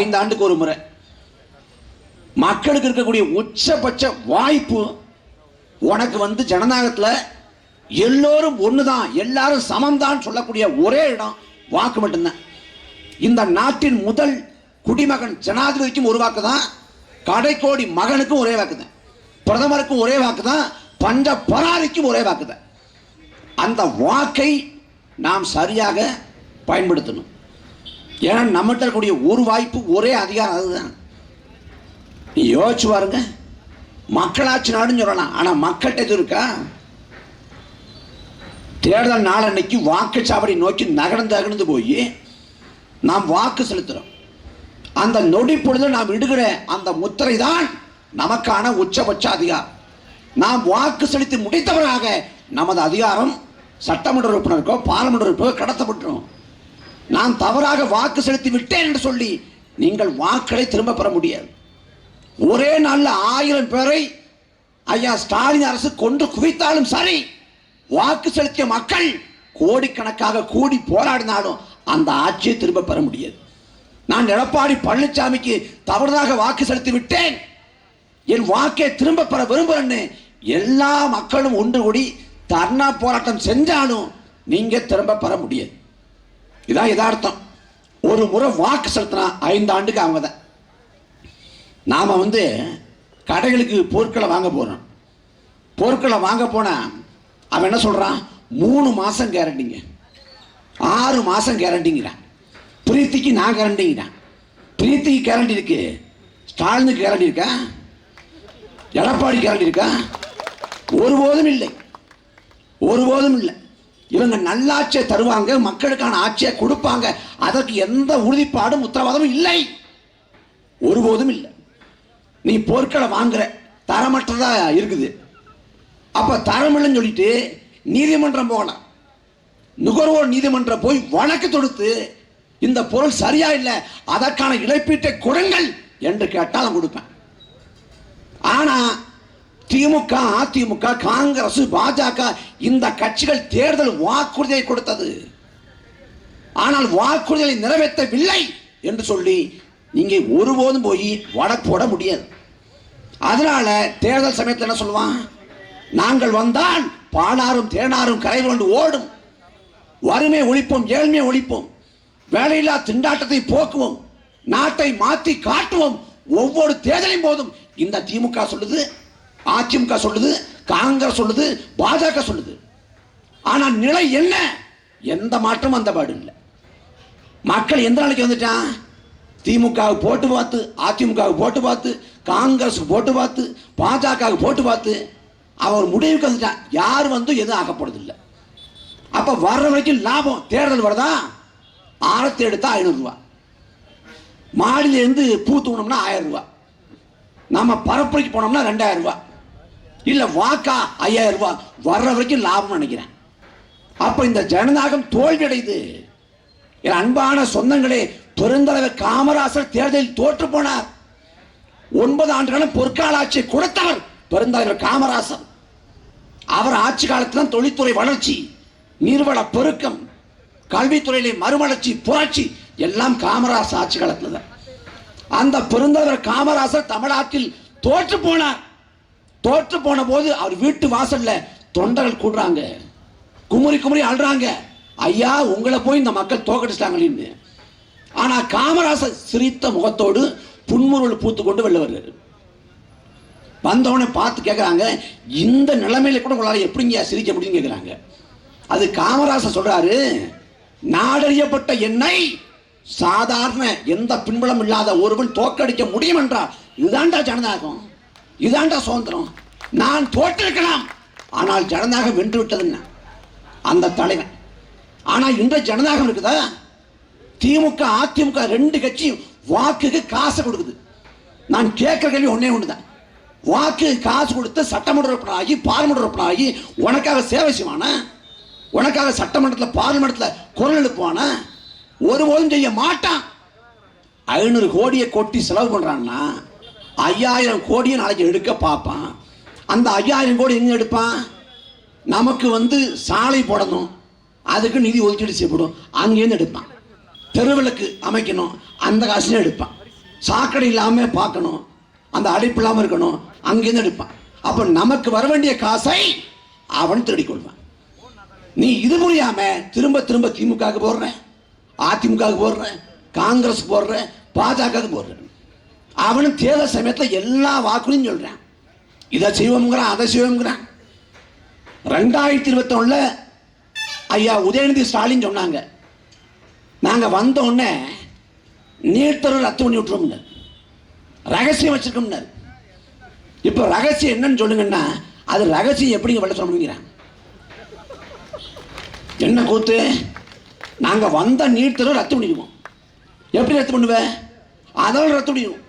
ஐந்து ஆண்டுக்கு ஒரு முறை. மக்களுக்கு இருக்கக்கூடிய உச்சபட்ச வாய்ப்பு உனக்கு வந்து ஜனநாயகத்தில் எல்லோரும் ஒண்ணுதான் எல்லாரும் சமம்தான் சொல்லக்கூடிய ஒரே இடம் வாக்கு மட்டும்தான். இந்த நாட்டின் முதல் குடிமகன் ஜனாதிபதிக்கும் ஒரு வாக்கு தான் கடைக்கோடி மகனுக்கும் ஒரே வாக்கு தான் பிரதமருக்கும் ஒரே வாக்கு தான் பஞ்ச பராரிக்கும் ஒரே வாக்கு தான் அந்த வாக்கை நாம் சரியாக பயன்படுத்தணும். ஏன்னா நம்மகிட்ட இருக்கக்கூடிய ஒரு வாய்ப்பு ஒரே அதிகாரம் அதுதான். நீ யோசிச்சு பாருங்க. மக்களாட்சி நாடுன்னு சொல்லலாம். ஆனால் மக்கள்கிட்ட இது இருக்கா? தேர்தல் நாளன்னைக்கு வாக்கு வாக்குச்சாவடி நோக்கி நகர்ந்து அகர்ந்து போய் நாம் வாக்கு செலுத்துகிறோம் அந்த நொடி பொழுது நாம் இடுகிற அந்த முத்திரை தான் நமக்கான உச்சபட்ச அதிகாரம். நாம் வாக்கு செலுத்தி முடித்தவராக நமது அதிகாரம் சட்டமன்ற உறுப்பினருக்கோ பாராளுமன்ற உறுப்பினருக்கோ கடத்தப்பட்டுரும். நான் தவறாக வாக்கு செலுத்தி விட்டேன் என்று சொல்லி நீங்கள் வாக்களை திரும்ப பெற முடியாது. ஒரே நல்ல ஆயிரம் பேரை ஐயா ஸ்டாலின் அரசு கொண்டு குவித்தாலும் சரி வாக்கு செலுத்திய மக்கள் கோடிக்கணக்காக கூடி போராடினாலும் அந்த ஆட்சியை திரும்ப பெற முடியாது. நான் எடப்பாடி பழனிசாமிக்கு தவறுதாக வாக்கு செலுத்தி விட்டேன். என் வாக்கை திரும்ப பெற விரும்புகிறேன்னு எல்லா மக்களும் ஒன்று கூடி தர்ணா போராட்டம் செஞ்சாலும் நீங்க திரும்ப பெற முடியாது. இதான் யதார்த்தம். ஒரு முறை வாக்கு செலுத்தினா ஐந்து ஆண்டுக்கு அவங்க தான் நாம் வந்து கடைகளுக்கு பொருட்களை வாங்க போகிறோம் பொருட்களை வாங்க போனால் அவன் என்ன சொல்கிறான் மூணு மாதம் கேரண்டிங்க ஆறு மாதம் கேரண்டிங்கிறான் பிரீத்திக்கு நான் கேரண்டிங்கிறான் பிரீத்திக்கு கேரண்டி இருக்கு. ஸ்டாலினுக்கு கேரண்டி இருக்கா? எடப்பாடி கேரண்டி இருக்கா? ஒருபோதும் இல்லை. ஒருபோதும் இல்லை. இவங்க நல்லாட்சியை தருவாங்க மக்களுக்கான ஆட்சியை கொடுப்பாங்க. அதற்கு எந்த உறுதிப்பாடும் உத்தரவாதமும் இல்லை. ஒருபோதும் இல்லை. நீ பொருட்களை வாங்குற தரமற்றதா இருக்குது. அப்ப தரமில்லைன்னு சொல்லிட்டு நீதிமன்றம் போகலாம். நுகர்வோர் நீதிமன்றம் போய் வழக்கு தொடுத்து இந்த பொருள் சரியா இல்லை அதற்கான இழப்பீட்டை கொடுங்கள் என்று கேட்டால் கொடுப்பேன். ஆனா திமுக அதிமுக காங்கிரஸ் பாஜக இந்த கட்சிகள் தேர்தல் வாக்குறுதியை கொடுத்தது. ஆனால் வாக்குறுதிகளை நிறைவேற்றவில்லை என்று சொல்லி நீங்க ஒருபோதும் போய் வட போட முடியாது. அதனால தேர்தல் சமயத்தில் என்ன சொல்லுவான்? நாங்கள் வந்தால் பாலாரும் தேனாரும் கரை கொண்டு ஓடும். வறுமை ஒழிப்போம் ஏழ்மையை ஒழிப்போம். வேலையில்லா திண்டாட்டத்தை போக்குவோம். நாட்டை மாற்றி காட்டுவோம். ஒவ்வொரு தேர்தலின் போதும் இந்த திமுக சொல்லுது அதிமுக சொல்லுது காங்கிரஸ் சொல்லுது பாஜக சொல்லுது. ஆனால் நிலை என்ன? எந்த மாற்றமும் அந்த பாடு இல்லை. மக்கள் எந்த நாளைக்கு வந்துட்டான்? திமுகவுக்கு போட்டு பார்த்து அதிமுகவுக்கு போட்டு பார்த்து காங்கிரஸுக்கு போட்டு பார்த்து பாஜகவுக்கு போட்டு பார்த்து அவர் முடிவுக்கு வந்துட்டான். யார் வந்து எதுவும் ஆகப்படுறதில்லை அப்போ வர்ற வரைக்கும் லாபம் தேர்தல் வருதா? ஆரத்தி எடுத்தா ஐநூறுரூவா மாடியிலேருந்து பூ தூணோம்னா ஆயிரம் ரூபா. நம்ம பரப்புரைக்கு போனோம்னா ரெண்டாயிரம் ரூபா. இல்லை வாக்கா ஐயாயிரம் ரூபாய் வர்ற வரைக்கும் லாபம் நினைக்கிறேன். அப்போ இந்த ஜனநாயகம் தோல்வி அடையுது என் அன்பான சொந்தங்களே பெருந்தலைவர் காமராசர் தேர்தலில் தோற்று போனார். ஒன்பது ஆண்டுகளும் பொற்கால ஆட்சியை கொடுத்தவர் பெருந்தலைவர் காமராசர். அவர் ஆட்சி காலத்தில் தொழில்துறை வளர்ச்சி நீர்வள பெருக்கம் கல்வித்துறையிலே மறுமலர்ச்சி புரட்சி எல்லாம் காமராசர் ஆட்சி காலத்தில் தான் அந்த பெருந்தலைவர் காமராசர் தமிழ்நாட்டில் தோற்று போனார். தோற்று போன போது அவர் வீட்டு வாசல்ல தொண்டர்கள் கூடுறாங்க. குமுறி குமுறி அழுறாங்க. ஐயா உங்களை போய் இந்த மக்கள் தோக்கடிச்சிட்டாங்களேன்னு ஆனா காமராசர் சிரித்த முகத்தோடு புன்முருள் பூத்து கொண்டு வெளில வருகிறார் வந்தவொடனே பார்த்து கேட்குறாங்க இந்த நிலைமையில கூட உங்களால் எப்படிங்க சிரிக்க முடியும்னு கேட்குறாங்க அது காமராசர் சொல்றாரு நாடறியப்பட்ட என்னை சாதாரண எந்த பின்புலம் இல்லாத ஒருவன் தோக்கடிக்க முடியும் என்றார் இதுதான்டா ஜனநாயகம். இதாண்டா சுதந்திரம். நான் தோற்றிருக்கலாம். ஆனால் ஜனநாயகம் வென்று விட்டதுன்னு அந்த தலைவன். ஆனால் இன்றைய ஜனநாயகம் இருக்குதா? திமுக அதிமுக ரெண்டு கட்சியும் வாக்குக்கு காசு கொடுக்குது. நான் கேட்குற கேள்வி ஒன்றே ஒன்று தான் வாக்கு காசு கொடுத்து சட்டமன்ற உறுப்பினர் ஆகி பார்லிமெண்ட் ஆகி உனக்காக சேவை செய்வானா? உனக்காக சட்டமன்றத்தில் பார்லிமெண்ட்டில் குரல் எழுப்புவானா? ஒருபோதும் செய்ய மாட்டான். ஐநூறு கோடியை கொட்டி செலவு பண்ணுறான்னா ஐயாயிரம் கோடியை நாளைக்கு எடுக்க பார்ப்பான். அந்த ஐயாயிரம் கோடி எங்கே எடுப்பான்? நமக்கு வந்து சாலை போடணும். அதுக்கு நிதி ஒதுக்கீடு செய்யப்படும். அங்கேருந்து எடுப்பான். தெருவிளக்கு அமைக்கணும். அந்த காசுலேயும் எடுப்பான். சாக்கடை இல்லாமல் பார்க்கணும். அந்த அடைப்பு இல்லாமல் இருக்கணும். அங்கேருந்து எடுப்பான். அப்போ நமக்கு வர வேண்டிய காசை அவன் தேடி கொள்வான். நீ இது புரியாம திரும்ப திரும்ப திமுக போடுற அதிமுக போடுற காங்கிரஸ் போடுற பாஜக போடுற அவனும் தேர்தல் சமயத்தில் எல்லா வாக்குலையும் சொல்கிறான் இதை செய்வோம்ங்கிறான் அதை செய்வோம்ங்கிறான். ரெண்டாயிரத்தி இருபத்தொன்னுல ஐயா உதயநிதி ஸ்டாலின் சொன்னாங்க. நாங்கள் வந்த உடனே நீர்த்தரவு ரத்து பண்ணி விட்டுருவோம்னு ரகசியம் வச்சிருக்கோம்னாரு. இப்போ ரகசியம் என்னன்னு சொல்லுங்கன்னா அது ரகசியம் எப்படிங்க வெள்ள சொல்ல முடியுங்கிறான். என்ன கூத்து? நாங்கள் வந்த நீர்த்தரும் ரத்து பண்ணிடுவோம். எப்படி ரத்து பண்ணுவேன் அதெல்லாம் ரத்து பண்ணிடுவோம்.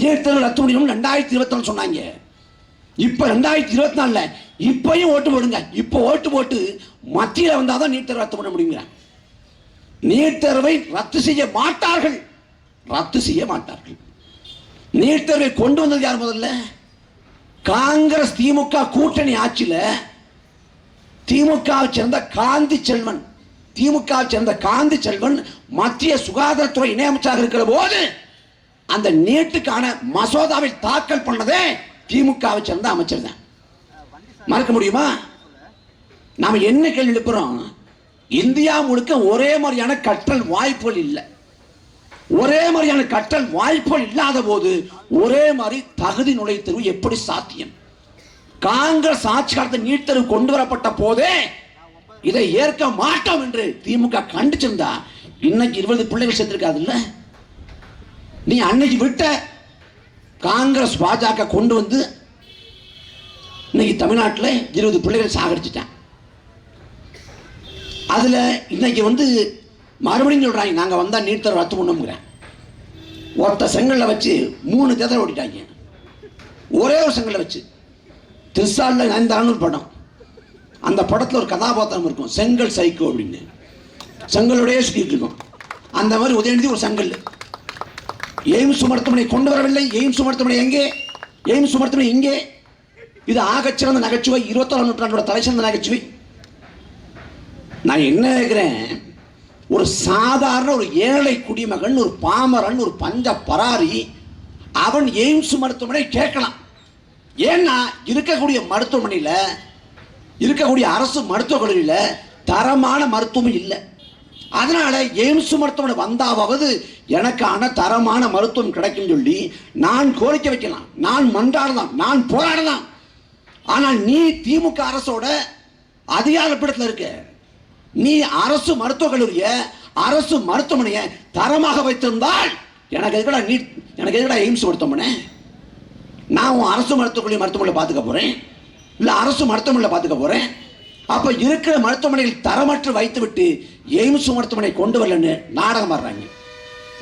நேற்று ரத்து முடியும் ரெண்டாயிரத்தி இருபத்தி சொன்னாங்க. இப்போ ரெண்டாயிரத்தி இருபத்தி நாலுல இப்பயும் ஓட்டு போடுங்க. இப்போ ஓட்டு போட்டு மத்தியில் வந்தால் தான் நீட் தேர்வு ரத்து பண்ண முடியுங்கிறாங்க. நீட் தேர்வை ரத்து செய்ய மாட்டார்கள். ரத்து செய்ய மாட்டார்கள். நீட் தேர்வை கொண்டு வந்தது யார் முதல்ல? காங்கிரஸ் திமுக கூட்டணி ஆட்சியில் திமுகவை சேர்ந்த காந்தி செல்வன். திமுகவை சேர்ந்த காந்தி செல்வன் மத்திய சுகாதாரத்துறை இணையமைச்சராக இருக்கிற போது அந்த நீட்டுக்கான மசோதாவை தாக்கல் பண்ணதே திமுகவை சேர்ந்த அமைச்சர் தான். மறக்க முடியுமா? நாம என்ன கேள்வி எழுப்புறோம்? இந்தியா முழுக்க ஒரே மாதிரியான கற்றல் வாய்ப்புகள் இல்லை. ஒரே மாதிரியான கற்றல் வாய்ப்புகள் இல்லாத போது ஒரே மாதிரி தகுதி நுழைத்தேர்வு எப்படி சாத்தியம்? காங்கிரஸ் ஆட்சி காலத்தை நீட் தேர்வு கொண்டு வரப்பட்ட போதே இதை ஏற்க மாட்டோம் என்று திமுக கண்டிச்சிருந்தா இன்னைக்கு இருபது பிள்ளைகள் சேர்த்திருக்காது இல்லை நீ அன்னைக்கு விட்ட காங்கிரஸ் பாஜக கொண்டு வந்து இன்னைக்கு தமிழ்நாட்டில் இருபது பிள்ளைகள் சாகடிச்சிட்டான். அதில் இன்னைக்கு வந்து மறுபடியும் சொல்கிறாங்க நாங்கள் வந்தால் நீர்த்தர் ரத்து பண்ணோம்ங்கிறேன். ஒருத்த செங்கலில் வச்சு மூணு தேர்தல் ஓடிட்டாங்க ஒரே ஒரு செங்கல்ல வச்சு. திருசாலில் நயன்தாரான்னு ஒரு படம். அந்த படத்தில் ஒரு கதாபாத்திரம் இருக்கும் செங்கல் சைக்கோ அப்படின்னு. செங்கலோடையே சுற்றிட்டு இருக்கும். அந்த மாதிரி உதயநிதி ஒரு செங்கல். எய்ம்ஸ் மருத்துவமனை கொண்டு வரவில்லை. எய்ம்ஸ் மருத்துவமனை எங்கே? எய்ம்ஸ் மருத்துவமனை இங்கே. இது ஆகச்சிறந்த நகைச்சுவை இருபத்தாறு நூற்றாண்டோட தலைசிறந்த நகைச்சுவை. நான் என்ன கேட்குறேன் ஒரு சாதாரண ஒரு ஏழை குடிமகன் ஒரு பாமரன் ஒரு பஞ்ச பராரி அவன் எய்ம்ஸ் மருத்துவமனை கேட்கலாம். ஏன்னா இருக்கக்கூடிய மருத்துவமனையில் இருக்கக்கூடிய அரசு மருத்துவக் கல்லூரியில் தரமான மருத்துவம் இல்லை. அதனால எய்ம்ஸ் மருத்துவமனை வந்தாவது எனக்கான தரமான மருத்துவம் கிடைக்கும் சொல்லி நான் கோரிக்கை வைக்கலாம். நான் மன்றாடலாம். நான் போராடலாம். ஆனால் நீ திமுக அரசோட அதிகாரப்படத்தில் இருக்க. நீ அரசு மருத்துவக் கல்லூரிய அரசு மருத்துவமனையை தரமாக வைத்திருந்தால் எனக்கு எதுக்கடா நீ எனக்கு எதுக்கடா எய்ம்ஸ் மருத்துவமனை? நான் உன் அரசு மருத்துவக் கல்லூரி மருத்துவமனையில் பார்த்துக்க போகிறேன் இல்லை அரசு மருத்துவமனையில் பார்த்துக்க போகிறேன் அப்போ இருக்கிற மருத்துவமனையில் தரமற்று வைத்துவிட்டு எய்ம்ஸ் மருத்துவமனை கொண்டு வரலன்னு நாடகம் ஆடுறாங்க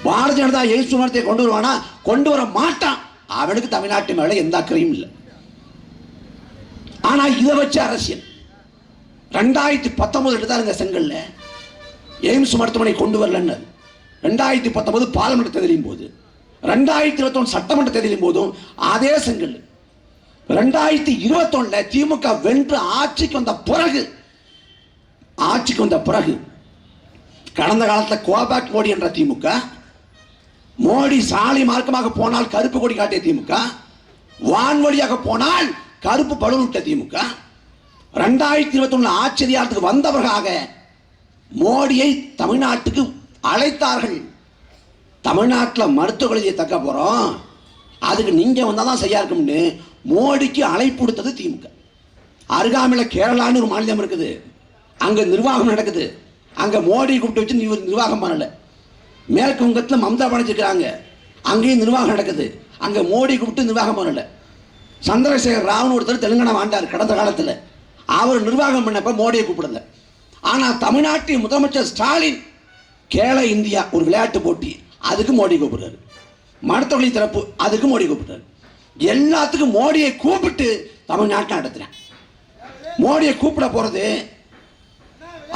பாரதிய ஜனதா எய்ம்ஸ் மருத்துவத்தை கொண்டு வருவானா? கொண்டு வர மாட்டான். அவனுக்கு தமிழ்நாட்டு மேலே எந்த அக்கறையும் இல்லை. ஆனால் இதை வச்சு அரசியல். ரெண்டாயிரத்தி பத்தொன்பது இந்த செங்கல்ல. எய்ம்ஸ் மருத்துவமனை கொண்டு வரலன்னு. ரெண்டாயிரத்தி பத்தொன்பது பார்லிமெண்ட் தேர்தலின் போது. ரெண்டாயிரத்தி இருபத்தொன்று சட்டமன்ற தேர்தலின் போதும் அதே செங்கல். ரெண்டாயிரத்தி இருபத்தொன்னுல திமுக வென்று ஆட்சிக்கு வந்த பிறகு ஆட்சிக்கு வந்த பிறகு கடந்த காலத்தில் கோபேக் மோடி என்ற திமுக மோடி சாலை மார்க்கமாக போனால் கருப்பு கொடி காட்டிய திமுக வான்வழியாக போனால் கருப்பு பழுவிட்ட திமுக. ரெண்டாயிரத்தி இருபத்தி ஒன்று ஆட்சி அதிகாரத்துக்கு வந்தவர்களாக மோடியை தமிழ்நாட்டுக்கு அழைத்தார்கள். தமிழ்நாட்டில் மருத்துவ கல்வியை தக்க போகிறோம் அதுக்கு நீங்கள் வந்தால் தான் சரியாக இருக்கும்னு மோடிக்கு அழைப்பு கொடுத்தது திமுக. அருகாமையில் கேரளான்னு ஒரு மாநிலம் இருக்குது. அங்கே நிர்வாகம் நடக்குது. அங்கே மோடி கூப்பிட்டு வச்சு நீ நிர்வாகம் பண்ணலை. மேற்கு வங்கத்தில் மம்தா பண்ணிச்சிருக்கிறாங்க அங்கேயும் நிர்வாகம் நடக்குது. அங்கே மோடி கூப்பிட்டு நிர்வாகம் பண்ணலை. சந்திரசேகர் ராவன் ஒருத்தர் தெலுங்கானா ஆண்டார் கடந்த காலத்தில். அவர் நிர்வாகம் பண்ணப்போ மோடியை கூப்பிடல. ஆனால் தமிழ்நாட்டின் முதலமைச்சர் ஸ்டாலின் கேள இந்தியா ஒரு விளையாட்டு போட்டி. அதுக்கு மோடி கூப்பிடுறாரு. மருத்துவமனை திறப்பு அதுக்கு மோடி கூப்பிடுறாரு. எல்லாத்துக்கும் மோடியை கூப்பிட்டு தமிழ்நாட்டை நடத்துகிறேன் மோடியை கூப்பிட போகிறது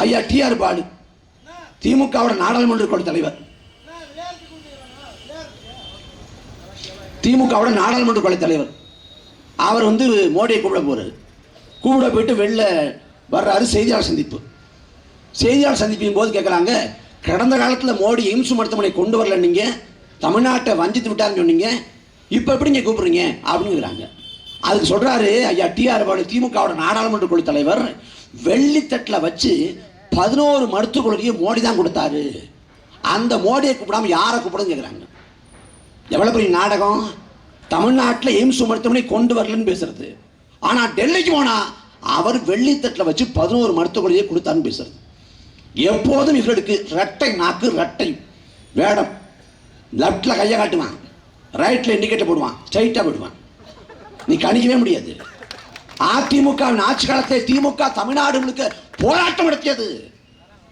ஐயா டிஆர் பாலு திமுகவோட நாடாளுமன்ற குழு தலைவர். திமுகவோட நாடாளுமன்ற குழு தலைவர். அவர் வந்து மோடியை கூப்பிட போகிறார் கூப்பிட போயிட்டு வெளில வர்றாரு செய்தியாளர் சந்திப்பு. செய்தியாளர் சந்திப்பின் போது கேட்குறாங்க கடந்த காலத்தில் மோடி எய்ம்ஸ் மருத்துவமனை கொண்டு வரல நீங்கள் தமிழ்நாட்டை வஞ்சித்து விட்டாருன்னு சொன்னீங்க இப்போ எப்படிங்க கூப்பிடுறீங்க? அப்படிங்கிறாங்க அதுக்கு சொல்கிறாரு ஐயா டிஆர் பாலு திமுகவோட நாடாளுமன்ற குழு தலைவர் வெள்ளித்தட்டில் வச்சு பதினோரு மருத்துவ குழுவையும் மோடி தான் கொடுத்தாரு. அந்த மோடியை கூப்பிடாம யாரை கூப்பிடுன்னு கேட்குறாங்க எவ்வளோ பெரிய நாடகம்? தமிழ்நாட்டில் எய்ம்ஸ் மருத்துவமனை கொண்டு வரலன்னு பேசுறது. ஆனால் டெல்லிக்கு போனால் அவர் வெள்ளித்தட்டில் வச்சு பதினோரு மருத்துவ குழுவையை கொடுத்தாருன்னு பேசுறது. எப்போதும் இவர்களுக்கு ரெட்டை நாக்கு ரெட்டை வேடம். லெஃப்டில் கையை காட்டுவான். ரைட்டில் இண்டிகேட்டர் போடுவான். ஸ்ட்ரைட்டாக போடுவான். நீ கணிக்கவே முடியாது. அதிமுக ஆட்சி காலத்தை திமுக தமிழ்நாடு முழுக்க போராட்டம் நடத்தியது.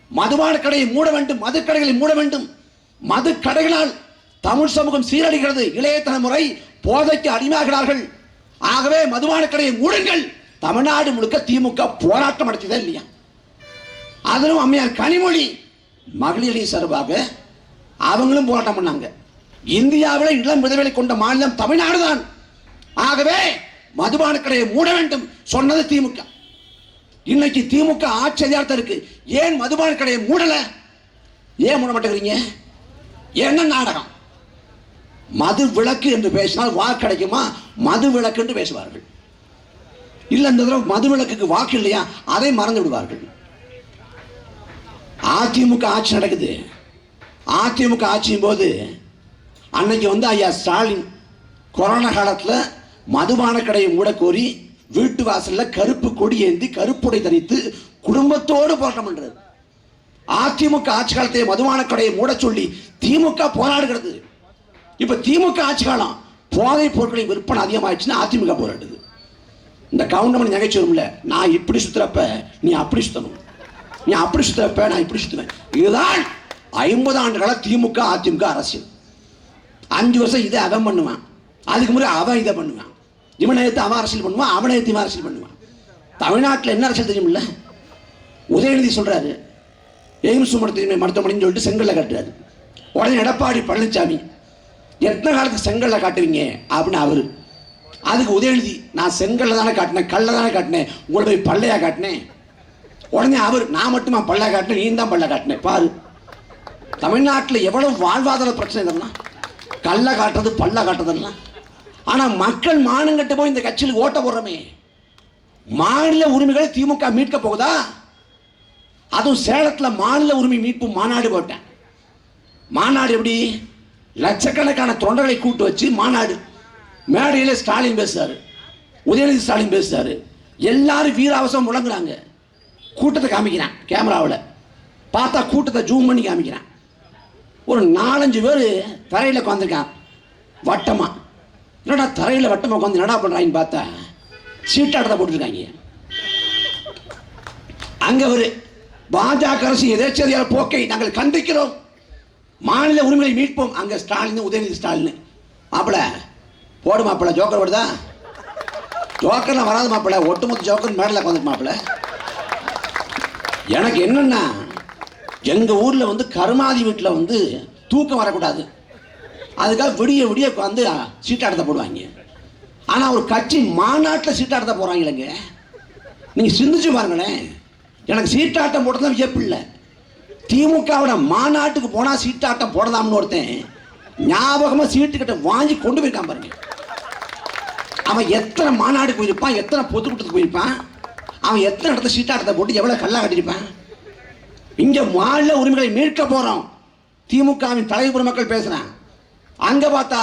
மதுபான கடையை மூட வேண்டும் மது கடைகளை மூட வேண்டும். மது கடைகளால் தமிழ் சமூகம் சீரழிகிறது. இளைய தலைமுறை போதைக்கு அடிமையாகிறார்கள். ஆகவே மதுபான கடையை மூடுங்கள். தமிழ்நாடு முழுக்க திமுக போராட்டம் நடத்தியதா இல்லையா? அதிலும் அம்மையார் கனிமொழி மகளிரின் சார்பாக அவங்களும் போராட்டம் பண்ணாங்க. இந்தியாவில் இளம் விதவைகளை கொண்ட மாநிலம் தமிழ்நாடு தான் ஆகவே மதுபான கடையை மூட வேண்டும் சொன்னது திமுக. இன்னைக்கு திமுக ஆட்சி அதிகாரத்தில் இருக்கு. ஏன் மதுபான கடையை மூடல? ஏன் மூட மாட்டேங்கிறீங்க? என்ன நாடகம்? மது விளக்கு என்று பேசினால் வாக்கு கிடைக்குமா? மது விளக்கு என்று பேசுவார்கள். இல்லை இந்த தடவை மது விளக்குக்கு வாக்கு இல்லையா? அதை மறந்து விடுவார்கள். அதிமுக ஆட்சி நடக்குது. அதிமுக ஆட்சியும் போது அன்னைக்கு வந்து ஐயா ஸ்டாலின் கொரோனா காலத்தில் மதுபான கடையை மூட கோரி வீட்டு வாசல்ல கருப்பு கொடி ஏந்தி கருப்புடை தரித்து குடும்பத்தோடு போராட்டம் பண்றது. அதிமுக ஆட்சி காலத்தை மதுபான கடையை மூட சொல்லி திமுக போராடுகிறது. இப்ப திமுக ஆட்சி காலம் போதைப் பொருட்களின் விற்பனை அதிகமாயிடுச்சுன்னா அதிமுக போராடுது. இந்த கவுண்டமணி நகைச்சுவரும்ல நான் இப்படி சுத்துறப்ப நீ அப்படி சுத்தணும். நீ அப்படி சுத்துறப்ப நான் இப்படி சுத்துவேன். இதுதான் ஐம்பது ஆண்டு திமுக அதிமுக அரசியல். அஞ்சு வருஷம் இதை அவன் பண்ணுவான். அதுக்கு முறை அவன் இதை பண்ணுவான். இவனை எடுத்து அவன் அரசியல் பண்ணுவான் அவனை எடுத்து இவன் அரசியல் பண்ணுவான் தமிழ்நாட்டில் என்ன அரசியல் தெரியுமில்ல? உதயநிதி சொல்கிறாரு எய்ம்ஸ் மருத்துவமனை மருத்துவமனைன்னு சொல்லிட்டு செங்கல்ல காட்டுறாரு. உடனே எடப்பாடி பழனிசாமி எத்தனை காலத்துக்கு செங்கல்ல காட்டுவீங்க? அப்படின்னு அவரு. அதுக்கு உதயநிதி நான் செங்கல்ல தானே காட்டினேன் கல்ல தானே காட்டினேன் உங்களை போய் பள்ளையாக காட்டினேன்? உடனே அவர் நான் மட்டுமா பல்ல காட்டினேன் நீ தான் பல்ல காட்டினேன் பாரு. தமிழ்நாட்டில் எவ்வளவு வாழ்வாதார பிரச்சனை இதெல்லாம் கல்ல காட்டுறது பல்ல காட்டுறதெல்லாம். ஆனால் மக்கள் மானங்கட்ட போய் இந்த கட்சியில் ஓட்ட போடுறோமே மாநில உரிமைகளை திமுக மீட்க போகுதா? அதுவும் சேலத்தில் மாநில உரிமை மீட்பு மாநாடு போட்டேன். மாநாடு எப்படி? லட்சக்கணக்கான தொண்டர்களை கூட்டு வச்சு மாநாடு. மேடையில் ஸ்டாலின் பேசுறாரு. உதயநிதி ஸ்டாலின் பேசுறாரு. எல்லாரும் வீராவசம் முழங்குறாங்க. கூட்டத்தை காமிக்கிறான் கேமராவில். பார்த்தா கூட்டத்தை ஜூம் பண்ணி காமிக்கிறான். ஒரு நாலஞ்சு பேர் தரையில் உட்காந்துருக்கான் வட்டமாக என்னடா தரையில் வட்டமாக உட்காந்து என்னடா பண்ணுறாங்கன்னு பார்த்தா சீட்டாட்டத்தை போட்டுருக்காங்க. அங்க ஒரு பாஜக அரசு எதேச்சதியால் போக்கை நாங்கள் கண்டிக்கிறோம். மாநில உரிமையை மீட்போம். அங்க ஸ்டாலின் உதயநிதி ஸ்டாலின். மாப்பிள போடு மாப்பிள ஜோக்கர் ஓடுதா ஜோக்கர்லாம் வராது மாப்பிள. ஒட்டுமொத்த ஜோக்கர் மேடல உட்காந்து மாப்பிள. எனக்கு என்னன்னா எங்க ஊர்ல வந்து கருமாதி வீட்டில் வந்து தூக்கம் வரக்கூடாது. அதுக்காக விடிய விடிய வந்து சீட்டாட்டத்தை போடுவாங்க. ஆனால் ஒரு கட்சி மாநாட்டில் சீட்டாட்டத்தை போகிறாங்களேங்க நீங்கள் சிந்திச்சு பாருங்களேன். எனக்கு சீட்டாட்டம் போட்டதான் வியப்பு இல்லை. திமுகவோட மாநாட்டுக்கு போனால் சீட்டாட்டம் போடலாம்னு ஒருத்தன் ஞாபகமாக சீட்டு கிட்ட வாங்கி கொண்டு போயிருக்கான் பாருங்க. அவன் எத்தனை மாநாடுக்கு போயிருப்பான் எத்தனை பொதுக்கூட்டத்துக்கு போயிருப்பான் அவன் எத்தனை இடத்துல சீட்டாட்டத்தை போட்டு எவ்வளோ கல்லா கட்டியிருப்பான். இங்கே மாநில உரிமைகளை மீட்க போகிறோம் திமுகவின் தலைவர் மக்கள் பேசுகிறான் பேசுறான் அங்க பார்த்தா